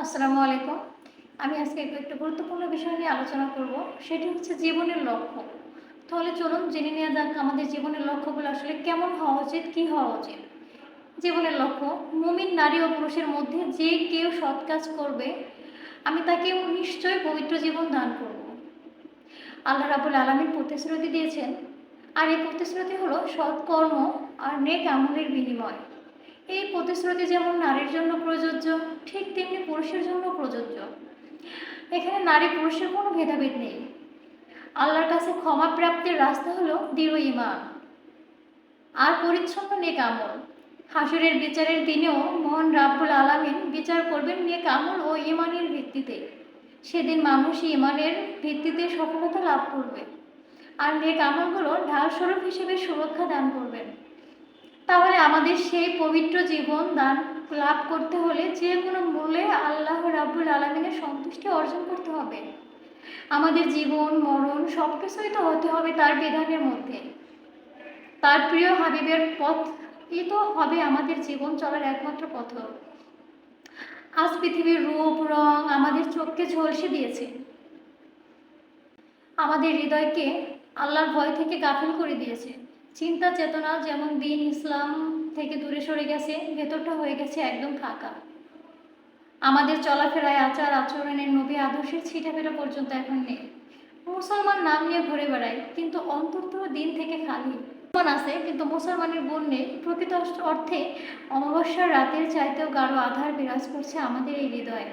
আসসালামু আলাইকুম। আমি আজকে একটু গুরুত্বপূর্ণ বিষয় নিয়ে আলোচনা করব। সেটি হচ্ছে জীবনের লক্ষ্য। তাহলে চলুন জেনে নেওয়া যাক আমাদের জীবনের লক্ষ্যগুলো আসলে কেমন হওয়া উচিত, কী হওয়া উচিত? জীবনের লক্ষ্য, মুমিন নারী ও পুরুষের মধ্যে যে কেউ সৎ কাজ করবে, আমি তাকে নিশ্চয়ই পবিত্র জীবন দান করব। আল্লাহ রাবুল আলমীর প্রতিশ্রুতি দিয়েছেন। আর এই প্রতিশ্রুতি হলো সৎকর্ম আর নেক আমলের বিনিময়। এই প্রতিশ্রুতি যেমন নারীর জন্য প্রযোজ্য, ঠিক তেমনি পুরুষের জন্য প্রযোজ্য। এখানে নারী পুরুষের কোনো ভেদাভেদ নেই। আল্লাহর কাছে ক্ষমা প্রাপ্তির রাস্তা হলো দৃঢ় ইমান আর পরিচ্ছন্ন নেক আমল। হাসুরের বিচারের দিনেও মোহন রাব্বুল আলামিন বিচার করবেন নেক আমল ও ইমানের ভিত্তিতে। সেদিন মানুষ ইমানের ভিত্তিতে সফলতা লাভ করবে। আর নেক আমলগুলো ঢাল স্বরূপ হিসেবে সুরক্ষা দান তাহলে আমাদের সেই পবিত্র জীবন দান লাভ করতে হলে যে কোনো মূল্যে আল্লাহ রাব্বুল আলমিনের সন্তুষ্টি অর্জন করতে হবে। আমাদের জীবন, মরণ সব কিছুই তো হতে হবে তার বিধানের মধ্যে। তার প্রিয় হাবিবের পথ এই তো হবে আমাদের জীবন চলার একমাত্র পথ। আজ পৃথিবীর রূপ, রং আমাদের চোখকে ঝলসে দিয়েছে। আমাদের হৃদয়কে আল্লাহর ভয় থেকে গাফিল করে দিয়েছে। চিন্তা চেতনা যেমন দিন ইসলাম থেকে দূরে সরে গেছে, ভেতরটা হয়ে গেছে একদম ফাঁকা। আমাদের চলাফেরায় আচার আচরণের নবী আদর্শের ছিটাফেরা পর্যন্ত এখন নেই। মুসলমান নাম নিয়ে ঘুরে বেড়ায়, কিন্তু অন্তত দিন থেকে খালি। মুসলমান আছে, কিন্তু মুসলমানের বোন নেই। প্রকৃত অর্থে অমাবস্যার রাতের চাইতেও গাঢ় আধার বিরাজ করছে আমাদের এই হৃদয়ে।